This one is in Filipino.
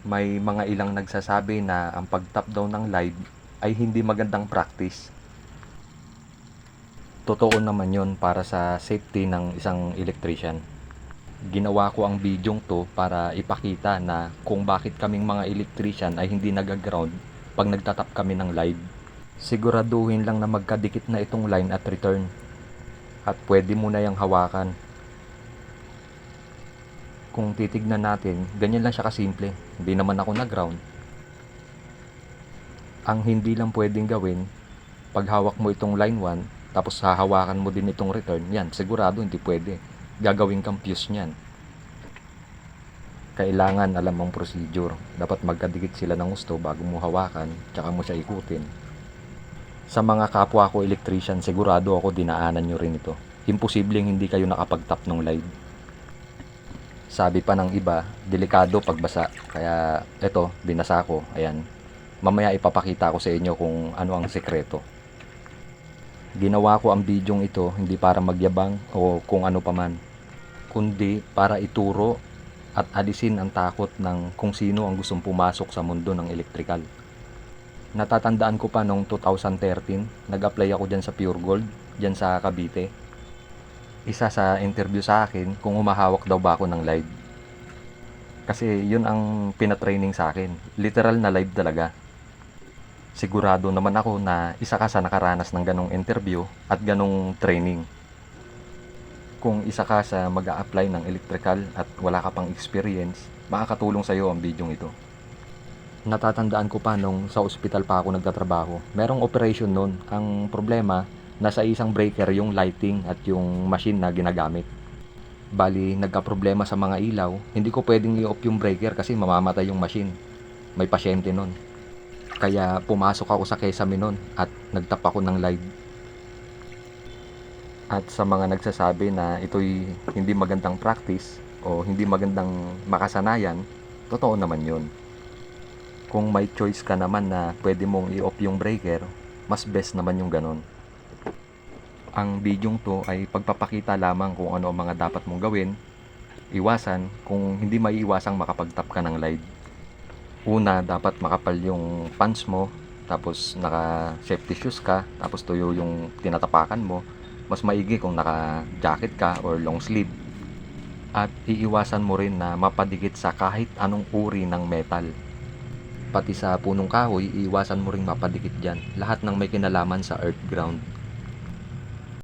may mga ilang nagsasabi na ang pag-top down ng live ay hindi magandang practice. Totoo naman yon para sa safety ng isang electrician. Ginawa ko ang bidyong to para ipakita na kung bakit kaming mga electrician ay hindi nag-ground pag nagtatap kami ng live. Siguraduhin lang na magkadikit na itong line at return. At pwede mo na yung hawakan. Kung titignan natin, ganyan lang siya kasimple. Hindi naman ako nag-ground. Ang hindi lang pwedeng gawin, pag hawak mo itong line 1, tapos hahawakan mo din itong return, yan, sigurado hindi pwede. Gagawin kang fuse niyan. Kailangan alam mong procedure. Dapat magkadikit sila ng gusto bago mo hawakan, tsaka mo siya ikutin. Sa mga kapwa ko electrician, sigurado ako dinaanan nyo rin ito. Imposibleng hindi kayo nakapag-tap ng live. Sabi pa ng iba, delikado pagbasa. Kaya eto, binasa ko. Ayan. Mamaya ipapakita ko sa inyo kung ano ang sekreto. Ginawa ko ang bidyong ito hindi para magyabang o kung ano paman, kundi para ituro at alisin ang takot ng kung sino ang gustong pumasok sa mundo ng electrical. Natatandaan ko pa noong 2013, nag-apply ako dyan sa Pure Gold, dyan sa Cavite. Isa sa interview sa akin kung humahawak daw ba ako ng live. Kasi yun ang pinatraining sa akin. Literal na live talaga. Sigurado naman ako na isa ka sa nakaranas ng ganong interview at ganong training. Kung isa ka sa mag apply ng electrical at wala ka pang experience, makakatulong sa iyo ang bidyong ito. Natatandaan ko pa nung sa ospital pa ako nagtatrabaho. Merong operation nun. Ang problema, nasa isang breaker yung lighting at yung machine na ginagamit. Bali, nagka-problema sa mga ilaw, hindi ko pwedeng i-off yung breaker kasi mamamatay yung machine. May pasyente nun. Kaya pumasok ako sa Kesame nun at nagtap ako ng live. At sa mga nagsasabi na ito'y hindi magandang practice o hindi magandang makasanayan, totoo naman yun. Kung may choice ka naman na pwede mong i-off yung breaker, mas best naman yung ganon. Ang bidyong to ay pagpapakita lamang kung ano ang mga dapat mong gawin, iwasan kung hindi maiiwasang makapag-tap ka ng live. Una, dapat makapal yung pants mo, tapos naka safety shoes ka, tapos tuyo yung tinatapakan mo. Mas maigi kung naka jacket ka or long sleeve. At iiwasan mo rin na mapadikit sa kahit anong uri ng metal. Pati sa punong kahoy, iiwasan mo ring mapadikit dyan. Lahat ng may kinalaman sa earth ground.